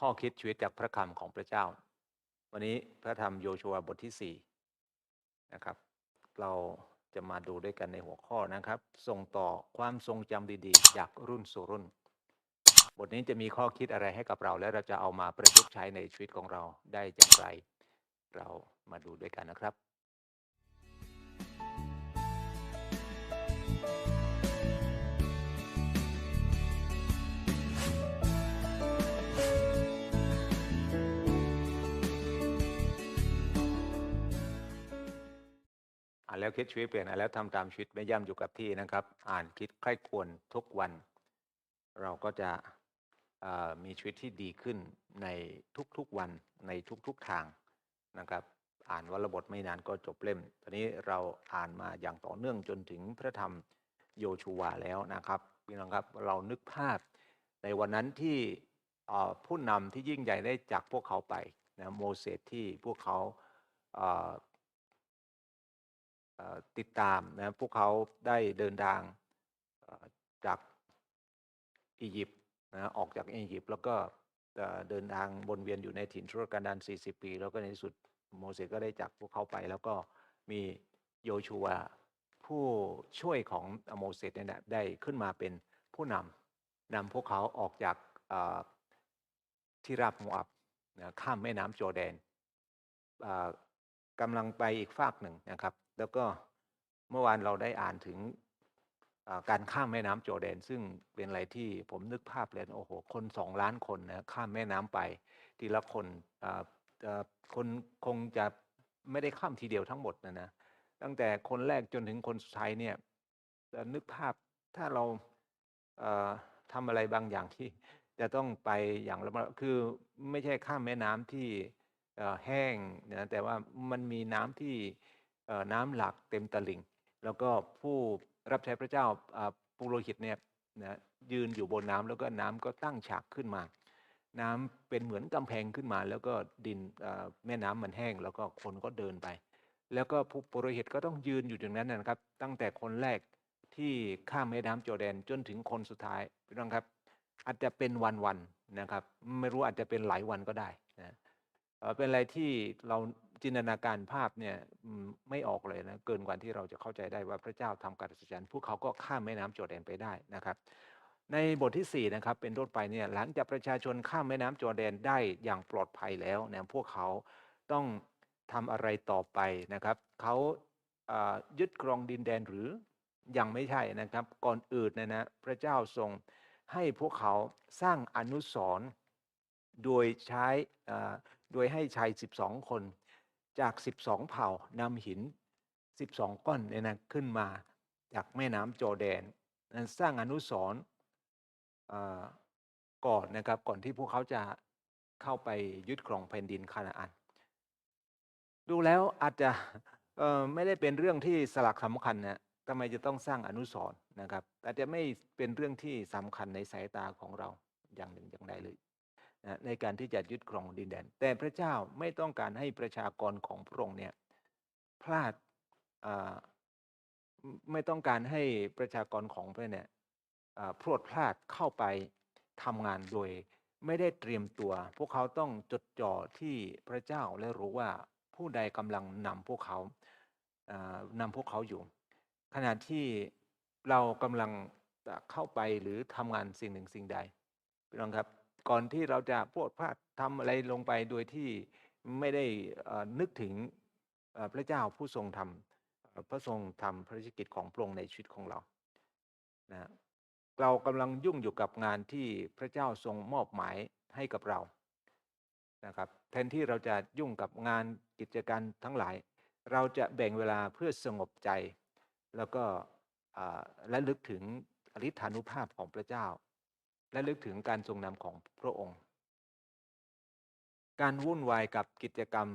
ข้อคิดชีวิตจากพระคำของพระเจ้า วันนี้พระธรรมโยชัวบทที่สี่นะครับ เราจะมาดูด้วยกันในหัวข้อนะครับ ส่งต่อความทรงจำดีๆ จากรุ่นสู่รุ่น บทนี้จะมีข้อคิดอะไรให้กับเรา และเราจะเอามาประยุกต์ใช้ในชีวิตของเราได้อย่างไร เรามาดูด้วยกันนะครับ อ่านแล้วคิดชีวิตเปลี่ยนอ่านแล้วทำตามชีวิตไม่ย่ำอยู่กับที่นะครับ อ่านคิดใคร่ควรทุกวัน เราก็จะมีชีวิตที่ดีขึ้นในทุกๆวันในทุกๆทางนะครับ อ่านวันละบทไม่นานก็จบเล่ม ตอนนี้เราอ่านมาอย่างต่อเนื่องจนถึงพระธรรมโยชูวาแล้วนะครับพี่น้องครับเรานึกภาพในวันนั้นที่ผู้นำที่ยิ่งใหญ่ได้จากพวกเขาไปนะโมเสสที่พวกเขาเอ่อเอ่อ ติดตามนะพวกเขาได้เดินทางจากอียิปต์นะออกจากอียิปต์แล้วก็เดินทางวนเวียนอยู่ในถิ่นทุรกันดาร 40 ปี แล้วก็ในที่สุดโมเสสก็ได้จากพวกเขาไป แล้วก็มีโยชูวผู้ช่วยของโมเสสเนี่ยได้ขึ้นมาเป็นผู้นำนำพวกเขาออกจากที่ราบโมอับนะข้ามแม่น้ำโจอแดนกำลังไปอีกฝากหนึ่งนะครับ แล้วก็เมื่อวานเราได้อ่านถึงการข้ามแม่น้ำโจอร์แดน ซึ่งเป็นอะไรที่ผมนึกภาพเลยโอ้โหคนสองล้านคนนะข้ามแม่น้ำไป ทีละคนคนคงจะไม่ได้ข้ามทีเดียวทั้งหมดนะนะตั้งแต่คนแรกจนถึงคนสุดท้ายเนี่ยนึกภาพถ้าเราเอ่อทำอะไรบางอย่างที่จะต้องไปอย่างระมัคือไม่ใช่ข้ามแม่น้ำที่แห้งนะแต่ว่ามันมีน้ำที่ น้ำหลากเต็มตลิ่ง แล้วก็ผู้รับใช้พระเจ้าปุโรหิตเนี่ยนะยืนอยู่บนน้ำแล้วก็น้ำก็ตั้งฉากขึ้นมา น้ำเป็นเหมือนกำแพงขึ้นมา แล้วก็ดินแม่น้ำมันแห้ง แล้วก็คนก็เดินไป แล้วก็ผู้ปุโรหิตก็ต้องยืนอยู่ตรงนั้นนะครับ ตั้งแต่คนแรกที่ข้ามแม่น้ำโจอแดนจนถึงคนสุดท้ายพี่น้องครับ อาจจะเป็นวันๆนะครับ ไม่รู้อาจจะเป็นหลายวันก็ได้นะเป็นอะไรที่เรา จินตนาการภาพเนี่ยไม่ออกเลยนะเกินกว่าที่เราจะเข้าใจได้ว่าพระเจ้าทำการอัศจรรย์พวกเขาก็ข้ามแม่น้ำโจแดนไปได้นะครับ ในบทที่4นะครับเป็นต้นไปเนี่ยหลังจากประชาชนข้ามแม่น้ำโจแดนได้อย่างปลอดภัยแล้วเนี่ยพวกเขาต้องทำอะไรต่อไปนะครับเขายึดครองดินแดนหรือยังไม่ใช่นะครับ ก่อนอื่นนยนะพระเจ้าทรงให้พวกเขาสร้างอนุสรโดยใช้โดยให้ชาย 12 คน จาก 12 เผ่านำหิน 12 ก้อนเนี่ยนะขึ้นมาจากแม่น้ำจอแดนนั้นสร้างอนุสรณ์ก่อนนะครับก่อนที่พวกเขาจะเข้าไปยึดครองแผ่นดินคานาอัน ดูแล้วอาจจะไม่ได้เป็นเรื่องที่สลักสำคัญนะทำไมจะต้องสร้างอนุสรณ์นะครับอาจจะไม่เป็นเรื่องที่สำคัญในสายตาของเราอย่างหนึ่งอย่างใดเลย ในการที่จะยึดครองดินแดน แต่พระเจ้าไม่ต้องการให้ประชากรของพระองค์เนี่ยพลาดไม่ต้องการให้ประชากรของพระเนี่ยพรวดพลาดเข้าไปทำงานโดยไม่ได้เตรียมตัว พวกเขาต้องจดจ่อที่พระเจ้าและรู้ว่าผู้ใดกำลังนำพวกเขาอ่านำพวกเขาอยู่ ขณะที่เรากำลังจะเข้าไปหรือทำงานสิ่งหนึ่งสิ่งใดพี่น้องครับ ก่อนที่เราจะพูดพลาดทำอะไรลงไปโดยที่ไม่ได้นึกถึงพระเจ้าผู้ทรงทำพระทรงทำพระราชกิจของพระองค์ในชีวิตของเรานะเรากำลังยุ่งอยู่กับงานที่พระเจ้าทรงมอบหมายให้กับเรานะครับแทนที่เราจะยุ่งกับงานกิจการทั้งหลาย เราจะแบ่งเวลาเพื่อสงบใจ แล้วก็และลึกถึงอริธานุภาพของพระเจ้า และลึกถึงการทรงนำของพระองค์ การวุ่นวายกับกิจกรรม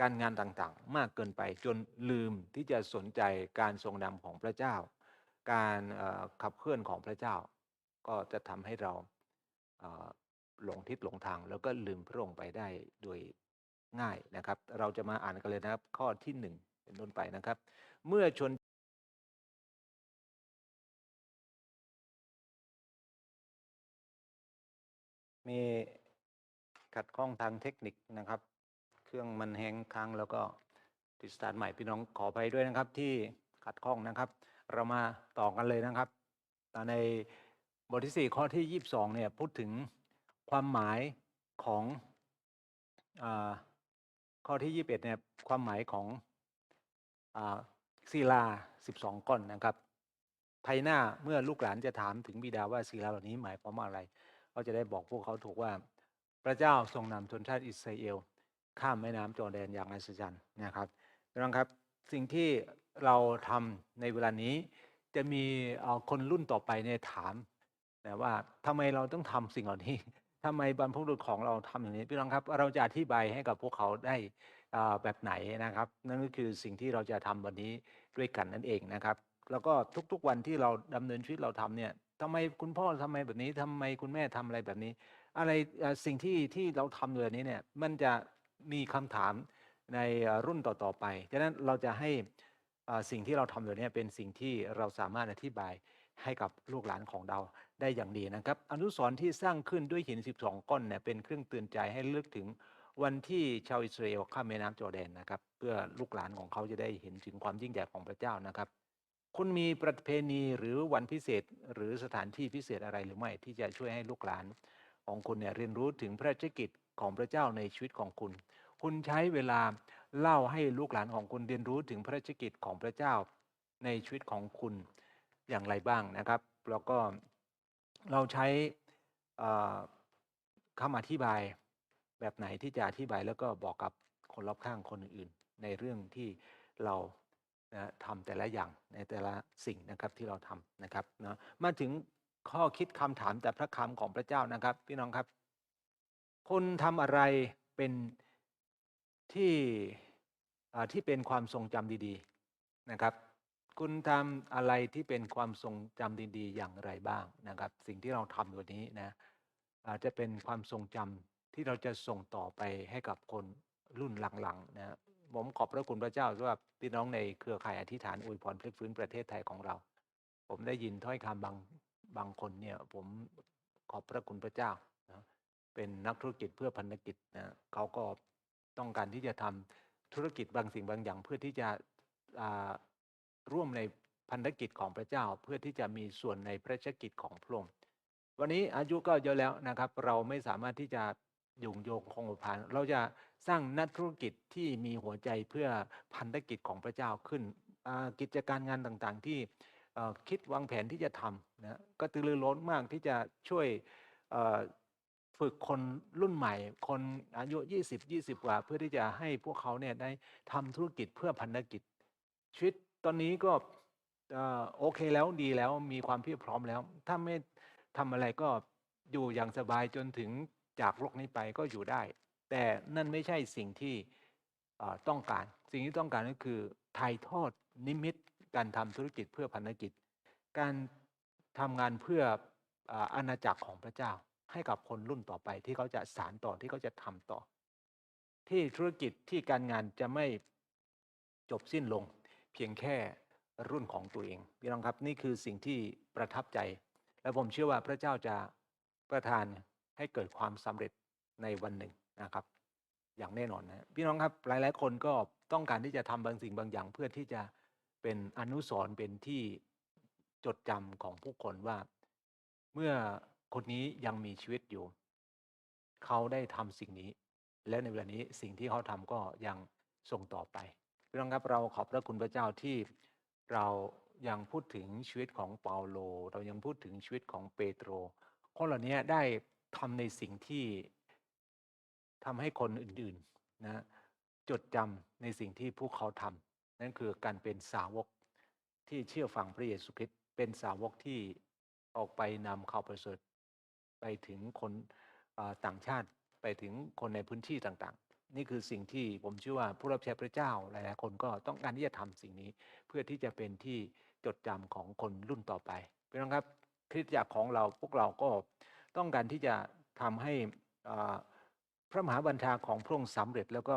การงานต่างๆ มากเกินไปจนลืมที่จะสนใจการทรงนำของพระเจ้า การขับเคลื่อนของพระเจ้า ก็จะทำให้เราหลงทิศหลงทาง แล้วก็ลืมพระองค์ไปได้โดยง่ายนะครับ เราจะมาอ่านกันเลยนะครับ ข้อที่หนึ่งเป็นต้นไปนะครับ เมื่อชน มีขัดข้องทางเทคนิคนะครับ เครื่องมันแฮงค้างแล้วก็ติดสตาร์ทใหม่พี่น้องขอไปด้วยนะครับ ที่ขัดข้องนะครับ เรามาต่อกันเลยนะครับในบทที่ 4 ข้อที่ 22 เนี่ยพูดถึงความหมายของอข้อที่ 21 เนี่ยความหมายของอาศิลา 12 ก้อนนะครับภายหน้าเมื่อลูกหลานจะถามถึงบิดาว่าศิลาเหล่านี้หมายความว่าอะไร ก็จะได้บอกพวกเขาถูกว่า พระเจ้าทรงนำชนชาติอิสราเอล ข้ามแม่น้ำจอร์แดนอย่างอัศจรรย์นะครับพี่น้องครับสิ่งที่เราทำในเวลานี้ จะมีคนรุ่นต่อไปเนี่ยถามนะว่าทำไมเราต้องทำสิ่งเหล่านี้ทำไมบรรพบุรุษของเราทำอย่างนี้พี่น้องครับ เราจะอธิบายให้กับพวกเขาได้แบบไหนนะครับ นั่นก็คือสิ่งที่เราจะทำวันนี้ด้วยกันนั่นเองนะครับ แล้วก็ทุกๆวันที่เราดำเนินชีวิตเราทำเนี่ย ทำไมคุณพ่อทำไมแบบนี้ทำไมคุณแม่ทำอะไรแบบนี้ อะไรสิ่งที่ที่เราทำอยู่แบบนี้เนี่ยมันจะมีคำถามในรุ่นต่อๆไปฉะนั้นเราจะให้สิ่งที่เราทำอยู่เนี่ยเป็นสิ่งที่เราสามารถอธิบายให้กับลูกหลานของเราได้อย่างดีนะครับ อนุสรณ์ที่สร้างขึ้นด้วยหิน 12 ก้อนเนี่ยเป็นเครื่องเตือนใจให้ลึกถึงวันที่ชาวอิสราเอลข้ามแม่น้ำจอแดนนะครับ เพื่อลูกหลานของเขาจะได้เห็นถึงความยิ่งใหญ่ของพระเจ้านะครับ คุณมีประเพณีหรือวันพิเศษหรือสถานที่พิเศษอะไรหรือไม่ที่จะช่วยให้ลูกหลานของคุณเนี่ยเรียนรู้ถึงพระราชกิจของพระเจ้าในชีวิตของคุณ คุณใช้เวลาเล่าให้ลูกหลานของคุณเรียนรู้ถึงพระราชกิจของพระเจ้าในชีวิตของคุณอย่างไรบ้างนะครับ แล้วก็เราใช้คำอธิบายแบบไหนที่จะอธิบายแล้วก็บอกกับคนรอบข้างคนอื่นในเรื่องที่เรา นะทำแต่ละอย่างในแต่ละสิ่งนะครับที่เราทำนะครับนะมาถึงข้อคิดคำถามแต่พระคำของพระเจ้านะครับ พี่น้องครับคุณทำอะไรเป็นที่ที่เป็นความทรงจำดีๆนะครับ คุณทำอะไรที่เป็นความทรงจำดีๆ อย่างไรบ้างนะครับ สิ่งที่เราทำอยู่นี้นะอาจจะเป็นความทรงจำที่เราจะส่งต่อไปให้กับคนรุ่นหลังๆนะ ผมขอบพระคุณพระเจ้าสำหรับพี่น้องในเครือข่ายอธิษฐานอวยพรพลิกฟื้นประเทศไทยของเรา ผมได้ยินถ้อยคำบางบางคนเนี่ย ผมขอบพระคุณพระเจ้านะเป็นนักธุรกิจเพื่อพันธกิจนะเขาก็ต้องการที่จะทำธุรกิจบางสิ่งบางอย่าง เพื่อที่จะร่วมในพันธกิจของพระเจ้า เพื่อที่จะมีส่วนในพระชกิจของพระองค์วันนี้อายุก็เยอะแล้วนะครับ เราไม่สามารถที่จะ ยุ่งโยงคงผ่านเราจะสร้างนักธุรกิจที่มีหัวใจเพื่อพันธกิจของพระเจ้าขึ้นกิจการงานต่างๆ ที่คิดวางแผนที่จะทำนะก็ตือรือร้นมากที่จะช่วยฝึกคนรุ่นใหม่ คนอายุ 20 20 กว่า เพื่อที่จะให้พวกเขาเนี่ยได้ทำธุรกิจเพื่อพันธกิจ ชีวิตตอนนี้ก็โอเคแล้วดีแล้วมีความเพียบพร้อมแล้ว ถ้าไม่ทำอะไรก็อยู่อย่างสบายจนถึง จากโลกนี้ไปก็อยู่ได้ แต่นั่นไม่ใช่สิ่งที่ต้องการ สิ่งที่ต้องการก็คือถ่ายทอดนิมิตการทำธุรกิจเพื่อพันธกิจ การทำงานเพื่ออาอาณาจักรของพระเจ้า ให้กับคนรุ่นต่อไปที่เขาจะสานต่อที่เขาจะทำต่อ ที่ธุรกิจที่การงานจะไม่จบสิ้นลง เพียงแค่รุ่นของตัวเองพี่น้องครับนี่คือสิ่งที่ประทับใจ และผมเชื่อว่าพระเจ้าจะประทาน ให้เกิดความสำเร็จในวันหนึ่งนะครับ อย่างแน่นอนนะพี่น้องครับหลาย ๆ คนก็ต้องการที่จะทำบางสิ่งบางอย่างเพื่อที่จะเป็นอนุสรณ์เป็นที่จดจำของผู้คนว่า เมื่อคนนี้ยังมีชีวิตอยู่ เขาได้ทำสิ่งนี้ และในเวลานี้สิ่งที่เขาทำก็ยังส่งต่อไปพี่น้องครับเราขอบพระคุณพระเจ้าที่เรายังพูดถึงชีวิตของเปาโล เรายังพูดถึงชีวิตของเปโตรคนเหล่านี้ได้ ทำในสิ่งที่ทำให้คนอื่นๆนะจดจำในสิ่งที่พวกเขาทำนั่นคือการเป็นสาวกที่เชื่อฟังพระเยซูคริสต์เป็นสาวกที่ออกไปนำข่าวประเสริฐไปถึงคนต่างชาติไปถึงคนในพื้นที่ต่างๆ นี่คือสิ่งที่ผมเชื่อว่าผู้รับใช้พระเจ้าหลายๆคนก็ต้องการที่จะทำสิ่งนี้ เพื่อที่จะเป็นที่จดจำของคนรุ่นต่อไปพี่น้องครับคริสตจักรของเราพวกเราก็ ต้องการที่จะทำให้พระมหาบัญชาของพระองค์สำเร็จแล้วก็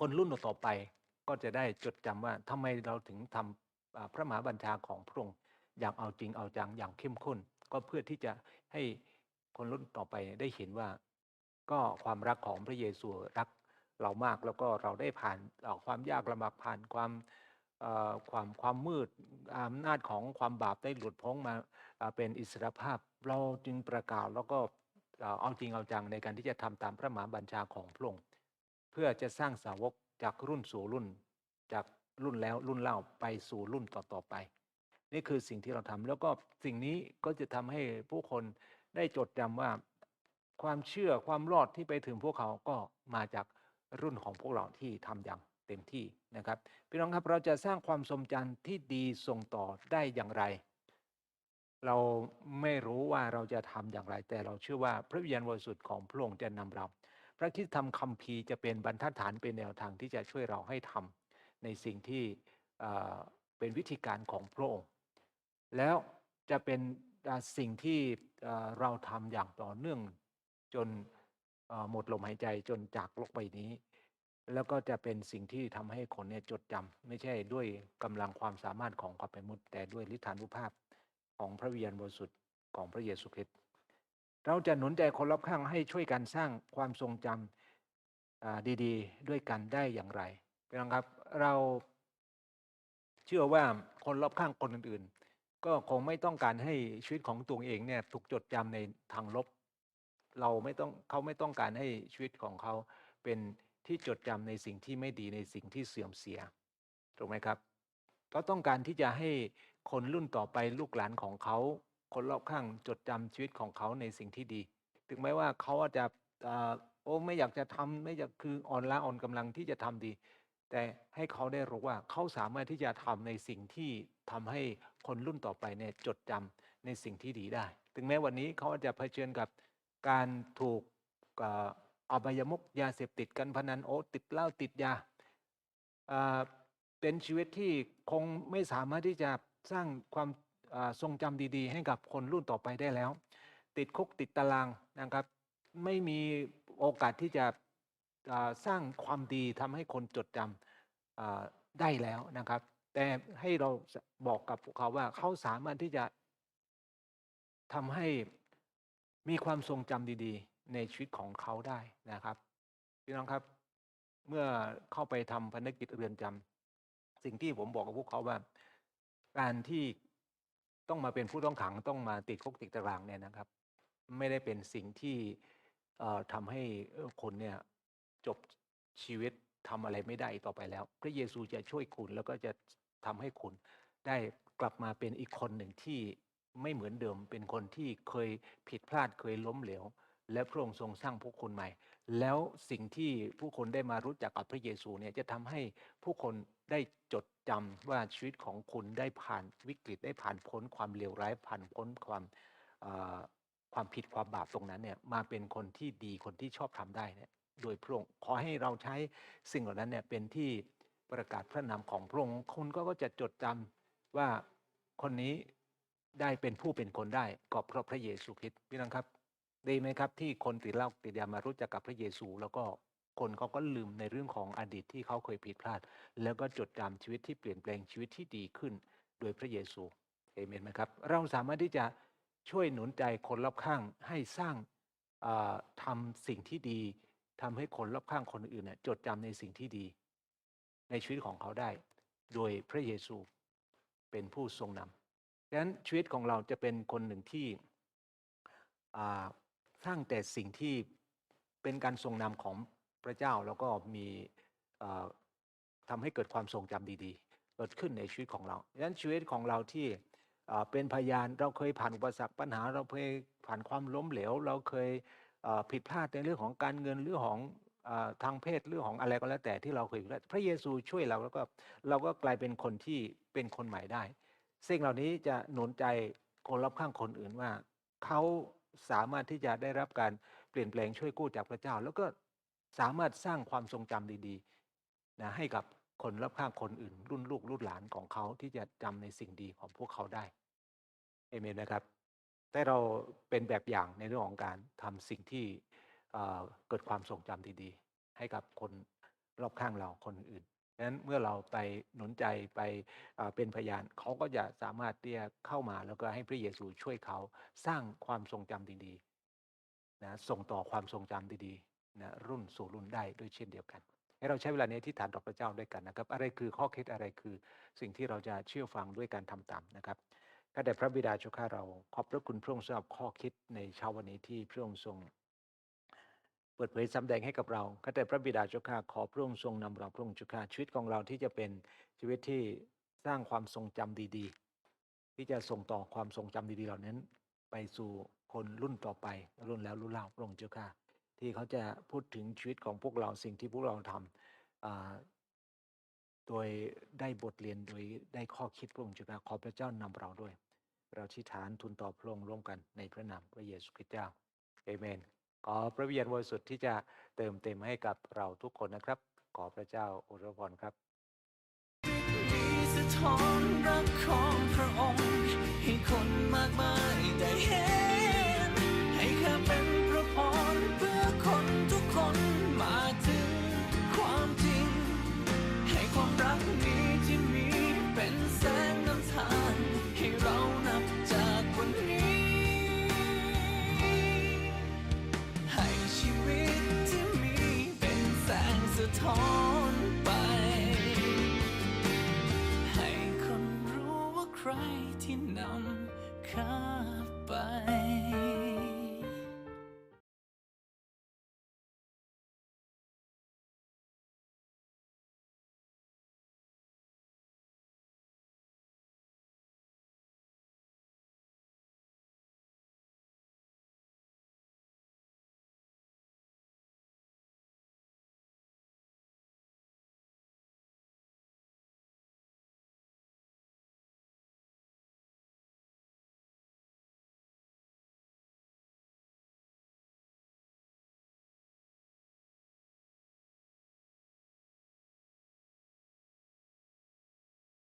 คนรุ่นต่อไปก็จะได้จดจำว่าทำไมเราถึงทำอ่าพระมหาบัญชาของพระองค์อย่างเอาจริงเอาจังอย่างเข้มข้น ก็เพื่อที่จะให้คนรุ่นต่อไปได้เห็นว่า ก็ความรักของพระเยซูรักเรามากแล้วก็เราได้ผ่านความยากลำบากผ่านความ ความความมืดอำนาจของความบาปได้หลุดพ้นมาเป็นอิสรภาพ เราจึงประกาศแล้วก็เอาจริงเอาจังในการที่จะทำตามพระมหาบัญชาของพระองค์เพื่อจะสร้างสาวกจากรุ่นสู่รุ่น จากรุ่นแล้วรุ่นเล่าไปสู่รุ่นต่อๆไป นี่คือสิ่งที่เราทำแล้วก็สิ่งนี้ก็จะทำให้ผู้คนได้จดจำว่าความเชื่อความรอดที่ไปถึงพวกเขาก็มาจากรุ่นของพวกเราที่ทำอย่าง เต็มที่นะครับ พี่น้องครับเราจะสร้างความทรงจำที่ดีส่งต่อได้อย่างไร เราไม่รู้ว่าเราจะทำอย่างไร แต่เราเชื่อว่าพระวิญญาณบริสุทธิ์ของพระองค์จะนำเรา พระคริสตธรรมคัมภีร์จะเป็นบรรทัดฐานเป็นแนวทางที่จะช่วยเราให้ทำในสิ่งที่เป็นวิธีการของพระองค์ แล้วจะเป็นสิ่งที่เราทำอย่างต่อเนื่องจนหมดลมหายใจจนจากโลกใบนี้ แล้วก็จะเป็นสิ่งที่ทำให้คนเนี่ยจดจำไม่ใช่ด้วยกำลังความสามารถของความเป็นมนุษย์แต่ด้วยฤทธานุภาพของพระวิญญาณบริสุทธิ์ของพระเยซูคริสต์เราจะหนุนใจคนรอบข้างให้ช่วยกันสร้างความทรงจำอ่าดี ๆ ด้วยกันได้อย่างไรพี่น้องครับเราเชื่อว่าคนรอบข้างคนอื่น ๆ ก็คงไม่ต้องการให้ชีวิตของตัวเองเนี่ยถูกจดจำในทางลบ เราไม่ต้องเขาไม่ต้องการให้ชีวิตของเขาเป็น ที่จดจำในสิ่งที่ไม่ดีในสิ่งที่เสื่อมเสียถูกไหมครับเขาต้องการที่จะให้คนรุ่นต่อไปลูกหลานของเขา คนรอบข้างจดจำชีวิตของเขาในสิ่งที่ดี ถึงแม้ว่าเขาอาจจะอ่อโอ้ไม่อยากจะทำไม่อยากคืออ่อนล้าอ่อนกำลังที่จะทำดี แต่ให้เขาได้รู้ว่าเขาสามารถที่จะทำในสิ่งที่ทำให้คนรุ่นต่อไปเนี่ยจดจำในสิ่งที่ดีได้ ถึงแม้วันนี้เขาอาจจะเผชิญกับการถูก อบายมุกยาเสพติดกันพนันโอติดเหล้าติดยาเป็นชีวิตที่คงไม่สามารถที่จะสร้างความทรงจำดีๆ ให้กับคนรุ่นต่อไปได้แล้ว ติดคุกติดตารางนะครับ ไม่มีโอกาสที่จะสร้างความดีทำให้คนจดจำได้แล้วนะครับ แต่ให้เราบอกกับพวกเขาว่าเขาสามารถที่จะทำให้มีความทรงจำดีๆ ในชีวิตของเขาได้นะครับพี่น้องครับ เมื่อเข้าไปทำภารกิจเรือนจำสิ่งที่ผมบอกกับพวกเขาว่า การที่ต้องมาเป็นผู้ต้องขังต้องมาติดคุกติดตารางเนี่ยนะครับ ไม่ได้เป็นสิ่งที่ทำให้คนเนี่ยจบชีวิตทำอะไรไม่ได้ต่อไปแล้ว พระเยซูจะช่วยคุณแล้วก็จะทำให้คุณได้กลับมาเป็นอีกคนหนึ่งที่ไม่เหมือนเดิม เป็นคนที่เคยผิดพลาดเคยล้มเหลว และพระองค์ทรงสร้างผู้คนใหม่ แล้วสิ่งที่ผู้คนได้มารู้จักกับพระเยซูเนี่ยจะทำให้ผู้คนได้จดจำว่าชีวิตของคุณได้ผ่านวิกฤตได้ผ่านพ้นความเลวร้ายผ่านพ้นความความผิดความบาปตรงนั้นเนี่ยมาเป็นคนที่ดีคนที่ชอบทำได้เนี่ยโดยพระองค์ขอให้เราใช้สิ่งเหล่านั้นเนี่ยเป็นที่ประกาศพระนามของพระองค์คนก็จะจดจำว่าคนนี้ได้เป็นผู้เป็นคนได้ก็เพราะพระเยซูคริสต์พี่น้องครับ ดีไหมครับที่คนติดเหล้าติดยามารู้จักกับพระเยซู แล้วก็คนเขาก็ลืมในเรื่องของอดีตที่เขาเคยผิดพลาด แล้วก็จดจำชีวิตที่เปลี่ยนแปลงชีวิตที่ดีขึ้น โดยพระเยซูเอเมนไหมครับ เราสามารถที่จะช่วยหนุนใจคนรอบข้างให้สร้างทำสิ่งที่ดีทำให้คนรอบข้างคนอื่นเนี่ยจดจำในสิ่งที่ดี ในชีวิตของเขาได้ โดยพระเยซูเป็นผู้ทรงนำดังนั้นชีวิตของเราจะเป็นคนหนึ่งที่ สร้างแต่สิ่งที่เป็นการทรงนำของพระเจ้าแล้วก็มีทำให้เกิดความทรงจำดีๆ เกิดขึ้นในชีวิตของเราดังนั้นชีวิตของเราที่เป็นพยานเราเคยผ่านอุปสรรคปัญหา เราเคยผ่านความล้มเหลว เราเคยผิดพลาดในเรื่องของการเงินเรื่องของอทางเพศเรื่องของอะไรก็แล้วแต่ที่เราเคยผิดพลาดพระเยซูช่วยเราแล้วก็เราก็กลายเป็นคนที่เป็นคนใหม่ได้สิ่งเหล่านี้จะหนุนใจคนรอบข้างคนอื่นว่าเขา สามารถที่จะได้รับการเปลี่ยนแปลงช่วยกู้จากพระเจ้า แล้วก็สามารถสร้างความทรงจำดีๆนะให้กับคนรอบข้างคนอื่น รุ่นลูกรุ่นหลานของเขาที่จะจำในสิ่งดีของพวกเขาได้เอเมนนะครับแต่เราเป็นแบบอย่างในเรื่องของการทำสิ่งที่เเกิดความทรงจำดีๆ ให้กับคนรอบข้างเราคนอื่น ดังนั้นเมื่อเราไปหนุนใจไปเป็นพยานเขาก็จะสามารถที่จะเข้ามาแล้วก็ให้พระเยซูช่วยเขาสร้างความทรงจำดีๆนะส่งต่อความทรงจำดีๆนะรุ่นสู่รุ่นได้ด้วยเช่นเดียวกัน ให้เราใช้เวลานี้ที่ฐานต่อพระเจ้าด้วยกันนะครับ อะไรคือข้อคิดอะไรคือสิ่งที่เราจะเชื่อฟังด้วยการทำตามนะครับข้าแต่พระบิดาเจ้าข้าเราขอบพระคุณพระองค์สำหรับข้อคิดในเช้าวันนี้ที่พระองค์ทรง เปิดเผยสำแดงให้กับเราข้าแต่พระบิดาเจ้าข้าขอพระองค์ทรงนำเราพระองค์เจ้าข้าชีวิตของเราที่จะเป็นชีวิตที่สร้างความทรงจำดีๆ ที่จะส่งต่อความทรงจำดีๆ เหล่านั้น ไปสู่คนรุ่นต่อไปรุ่นแล้วรุ่นเล่าพระองค์เจ้าข้าที่เขาจะพูดถึงชีวิตของพวกเราสิ่งที่พวกเราทำอ่าโดยได้บทเรียนโดยได้ข้อคิดพระองค์เจ้าข้าขอพระเจ้านำเราด้วย เราที่ฐานทูลต่อพระองค์ร่วมกันในพระนามพระเยซูคริสต์เจ้าเอเมน ขอพระวิญญาณบริสุทธิ์ที่จะเติมเต็มให้กับเราทุกคนนะครับ ขอพระเจ้าอวยพรครับมีสะท้อนรักของพระองค์ ให้คนมากมายได้เห็น